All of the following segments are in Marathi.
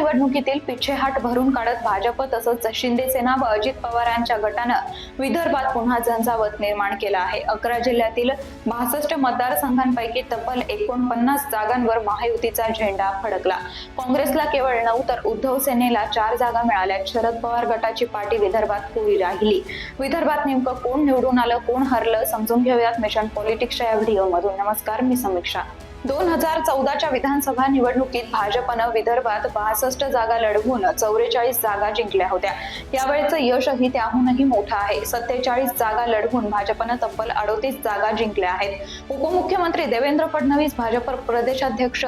निवडणुकीतील पिछेहाट भरून काढत भाजप तसंच शिंदे सेना व अजित पवारांच्या गटानं विदर्भात पुन्हा झंझावत निर्माण केला आहे. अकरा जिल्ह्यातील बासष्ट मतदारसंघांपैकी तब्बल एकोणपन्नास जागांवर महायुतीचा झेंडा फडकला. काँग्रेसला केवळ नऊ तर उद्धव सेनेला चार जागा मिळाल्या शरद पवार गटाची पार्टी विदर्भात पुरी राहिली. विदर्भात नेमकं कोण निवडून आलं कोण हरलं समजून घेऊयात मिशन पॉलिटिक्सच्या या व्हिडिओमधून. नमस्कार मी समीक्षा. दोन हजार चौदाच्या विधानसभा निवडणुकीत भाजपनं विदर्भात बासष्ट जागा लढवून चौवेचाळीस जागा जिंकल्या होत्या. यावेळेचं यशही त्याहूनही मोठं आहे. सत्तेचाळीस जागा लढवून भाजपनं तब्बल अडोतीस जागा जिंकल्या आहेत. उपमुख्यमंत्री देवेंद्र फडणवीस भाजप प्रदेशाध्यक्ष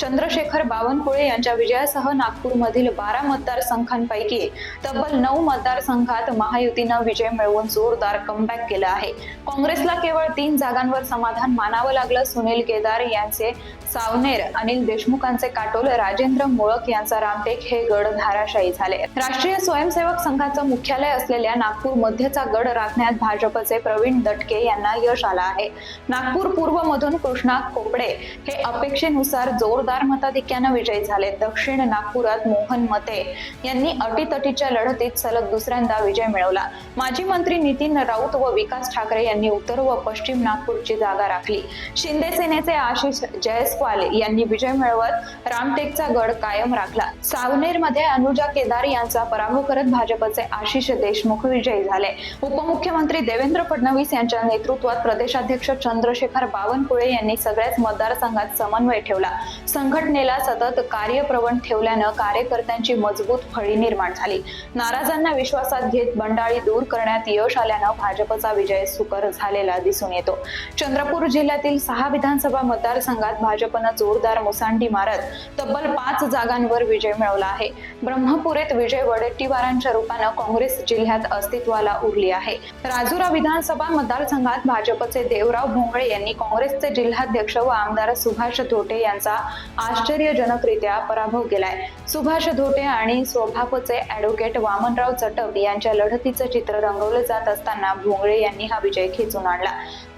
चंद्रशेखर बावनकुळे यांच्या विजयासह नागपूरमधील बारा मतदारसंघांपैकी तब्बल नऊ मतदारसंघात महायुतीनं विजय मिळवून जोरदार कमबॅक केलं आहे. काँग्रेसला केवळ तीन जागांवर समाधान मानावं लागलं सुनील केदार यांचं सावनेर अनिल देशमुखांचे काटोल राजेंद्र मोळक यांचा रामटेक हे गड धाराशाही झाले. राष्ट्रीय स्वयंसेवक संघाचं मुख्यालय असलेल्या नागपूर मध्यचा गड राखण्यात भाजपचे प्रवीण दटके यांना यश आलं आहे. नागपूर पूर्व मधून कृष्णा कोपडे हे अपेक्षेनुसार जोरदार मताधिक्यानं विजयी झाले. दक्षिण नागपुरात मोहन मते यांनी अटीतटीच्या लढतीत सलग दुसऱ्यांदा विजय मिळवला. माजी मंत्री नितीन राऊत व विकास ठाकरे यांनी उत्तर व पश्चिम नागपूरची जागा राखली. शिंदे सेनेचे आशिष जयस्वाल यांनी विजय मिळवत रामटेकचा गड कायम राखला. सावनेरमध्ये अनुजा केदार यांचा पराभव करत भाजपचे आशिष देशमुख विजयी झाले. उपमुख्यमंत्री देवेंद्र फडणवीस यांच्या नेतृत्वात प्रदेशाध्यक्ष चंद्रशेखर बावनकुळे यांनी सगळ्याच मतदारसंघात समन्वय ठेवला. संघटनेला सतत कार्यप्रवण ठेवल्यानं कार्यकर्त्यांची मजबूत फळी निर्माण झाली. नाराजांना विश्वासात घेत बंडाळी दूर करण्यात यश आल्यानं भाजपचा विजय सुकर झालेला दिसून येतो. चंद्रपूर जिल्ह्यातील सहा विधानसभा मतदारसंघ मतदारसंघात भाजपनं जोरदार मुसांडी मारत तब्बल पाच जागांवर विजय मिळवला आहे. ब्रह्मपुरेत विजय वडेट्टीवारांच्या रूपानं काँग्रेस जिल्ह्यात अस्तित्वाला उरली आहे. राजुरा विधानसभा मतदारसंघात भाजपचे देवराव भोंगळे यांनी काँग्रेसचे जिल्हाध्यक्ष व आमदार सुभाष धोटे यांचा आश्चर्यजनकरित्या पराभव केलाय. सुभाष धोटे आणि स्वभापचे ऍडव्होकेट वामनराव चटप यांच्या लढतीचं चित्र रंगवलं जात असताना भोंगळे यांनी हा विजय खेचून आणला.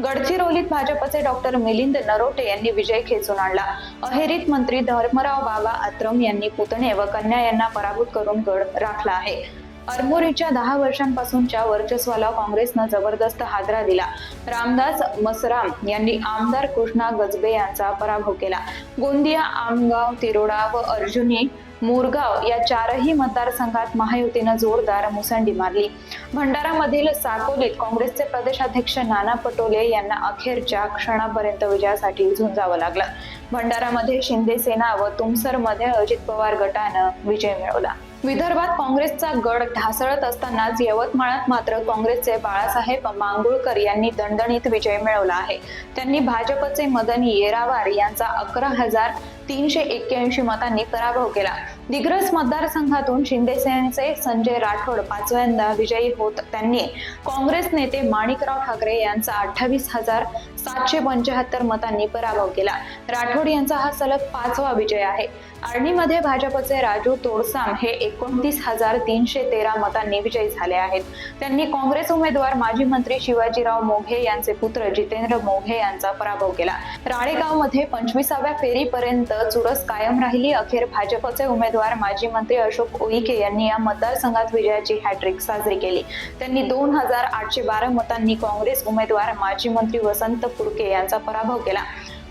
गडचिरोलीत भाजपचे डॉक्टर मिलिंद नरोटे यांनी विजय खेचून आणला. अहेरीत मंत्री धर्मराव बाबा आत्रम यांनी पुतणे व कन्या यांना पराभूत करून गड राखला आहे. अरमोरीच्या दहा वर्षांपासूनच्या वर्चस्वाला काँग्रेसनं जबरदस्त हादरा दिला. रामदास मसराम यांनी आमदार कृष्णा गजबे यांचा पराभव केला. गोंदिया आमगाव तिरोडा व अर्जुनी मोरगाव या चारही मतदारसंघात महायुतीनं जोरदार मुसंडी मारली. भंडारामधील साकोलीत काँग्रेसचे प्रदेशाध्यक्ष नाना पटोले यांना अखेरच्या क्षणापर्यंत विजयासाठी झुंजावं लागलं. भंडारामध्ये शिंदे सेना व तुमसरमध्ये अजित पवार गटानं विजय मिळवला. विदर्भात काँग्रेसचा गड ढासळत असतानाच यवतमाळात मात्र काँग्रेसचे बाळासाहेब मांगुळकर यांनी दणदणीत विजय मिळवला आहे. त्यांनी भाजपचे मदन येरावार यांचा अकरा हजार तीनशे एक्क्याऐंशी मतांनी पराभव केला. दिग्रस मतदारसंघातून शिंदेसेनेचे संजय राठोड पाचव्यांदा विजयी होत त्यांनी काँग्रेस नेते माणिकराव ठाकरे यांचा अठ्ठावीस हजार सातशे पंचाहत्तर मतांनी पराभव केला. राठोड यांचा हा सलग पाचवा विजय आहे. आर्णीमध्ये भाजपचे राजू तोडसाम हे एकोणतीस हजार तीनशे तेरा मतांनी विजयी झाले आहेत. त्यांनी काँग्रेस उमेदवार माजी मंत्री शिवाजीराव मोघे यांचे पुत्र जितेंद्र मोघे यांचा पराभव केला. राळेगावमध्ये पंचवीसाव्या फेरीपर्यंत चुरस कायम राहिली. अखेर भाजपचे उमेदवार माजी मंत्री अशोक उईके यांनी या मतदारसंघात विजयाची हॅट्रिक साजरी केली. त्यांनी दोन हजार आठशे बारा मतांनी काँग्रेस उमेदवार माजी मंत्री वसंत कुडके यांचा पराभव केला.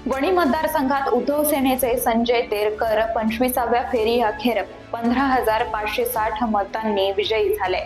वणी मतदारसंघात उद्धव सेनेचे संजय तेरकर पंचवीसाव्या फेरी अखेर पंधरा हजार पाचशे साठ मतांनी विजयी झाले.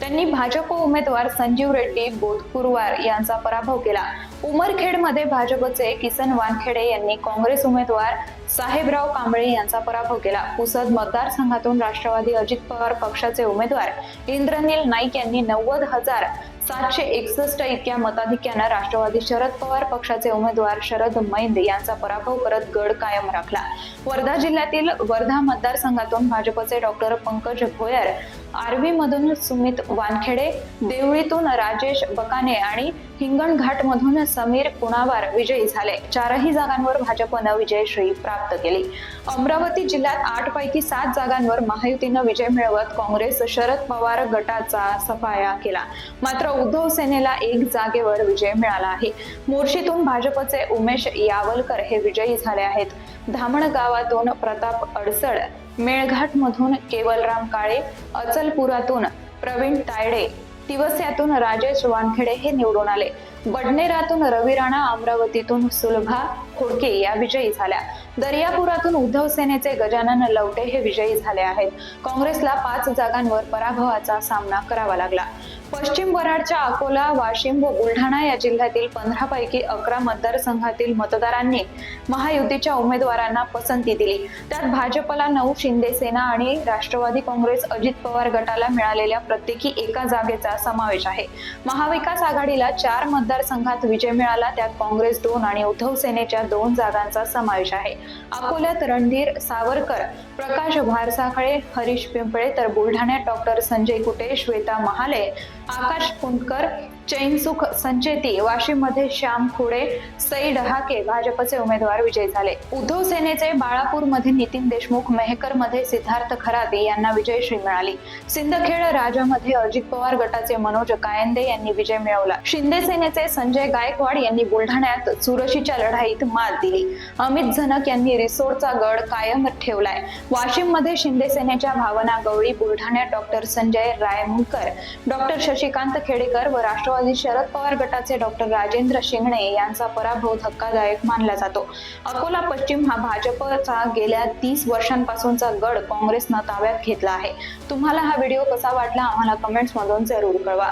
त्यांनी भाजप उमेदवार संजीव रेड्डी बोधकुरवार यांचा पराभव केला. उमरखेडमध्ये भाजपचे किसन वानखेडे यांनी काँग्रेस उमेदवार साहेबराव कांबळे यांचा पराभव केला. पुसद मतदारसंघातून राष्ट्रवादी अजित पवार पक्षाचे उमेदवार इंद्रनील नाईक यांनी नव्वद हजार सातशे एकसष्ट इतक्या मताधिक्यानं राष्ट्रवादी शरद पवार पक्षाचे उमेदवार शरद मैंद यांचा पराभव करत गड कायम राखला. वर्धा जिल्ह्यातील वर्धा मतदारसंघातून भाजपचे डॉक्टर पंकज भोयर आर्वी मधून सुमित वानखेडे देवळीतून राजेश बकाने आणि हिंगणघाट मधून समीर कुणावार विजयी झाले. चारही जागांवर भाजपनं विजयश्री प्राप्त केली. अमरावती जिल्ह्यात आठ पैकी सात जागांवर महायुतीनं विजय मिळवत काँग्रेस शरद पवार गटाचा सफाया केला. मात्र उद्धव सेनेला एक जागेवर विजय मिळाला आहे. मोर्शीतून भाजपचे उमेश यावलकर हे विजयी झाले आहेत. धामण गावातून प्रताप अडसळ मेळघाटमधून केवलराम काळे अचलपुरातून प्रवीण तायडे तिवस्यातून राजेश वानखेडे हे निवडून आले. बडनेरातून रवी राणा अमरावतीतून सुलभा खोडके या विजयी झाल्या. दर्यापुरातून उद्धव सेनेचे गजानन लवटे हे विजयी झाले आहेत. काँग्रेसला पाच जागांवर पराभवाचा सामना करावा लागला. पश्चिम वराडच्या अकोला वाशिम व बुलढाणा या जिल्ह्यातील पंधरा पैकी अकरा मतदारसंघातील मतदारांनी महायुतीच्या उमेदवारांना पसंती दिली. त्यात भाजपला नऊ शिंदे सेना आणि राष्ट्रवादी काँग्रेस अजित पवार गटाला मिळालेल्या प्रत्येकी एका जागेचा समावेश आहे. महाविकास आघाडीला चार मतदारसंघात विजय मिळाला त्यात काँग्रेस दोन आणि उद्धव सेनेच्या दोन जागांचा समावेश आहे. अकोल्यात रणधीर सावरकर प्रकाश भारसाखळे हरीश पिंपळे तर बुलढाण्यात डॉक्टर संजय कुटे श्वेता महाले आकाश कुंडकर चैनसुख संचेती वाशिममध्ये श्याम खुडे सई डहाके भाजपचे उमेदवार विजयी झाले. उद्धव सेनेचे बाळापूरमध्ये नितीन देशमुख मेहकरमध्ये सिद्धार्थ खराते यांना विजयश्री मिळाली. सिंदखेड राजामध्ये अजित पवार गटाचे मनोज कायंदे यांनी विजय मिळवला. शिंदे सेनेचे संजय गायकवाड यांनी बुलढाण्यात चुरशीच्या लढाईत मात दिली. अमित झनक यांनी रिसोडचा गड कायम ठेवलाय. वाशिममध्ये शिंदे सेनेच्या भावना गवळी बुलढाण्यात डॉक्टर संजय रायमुलकर डॉक्टर शशिकांत खेडेकर व राष्ट्रवादी शरद पवार गटाचे डॉक्टर राजेंद्र शिंगणे यांचा पराभव धक्कादायक मानला जातो. अकोला पश्चिम हा भाजपचा गेल्या तीस वर्षांपासूनचा गड काँग्रेसनं ताब्यात घेतला आहे. तुम्हाला हा व्हिडिओ कसा वाटला आम्हाला कमेंट्समधून जरूर कळवा.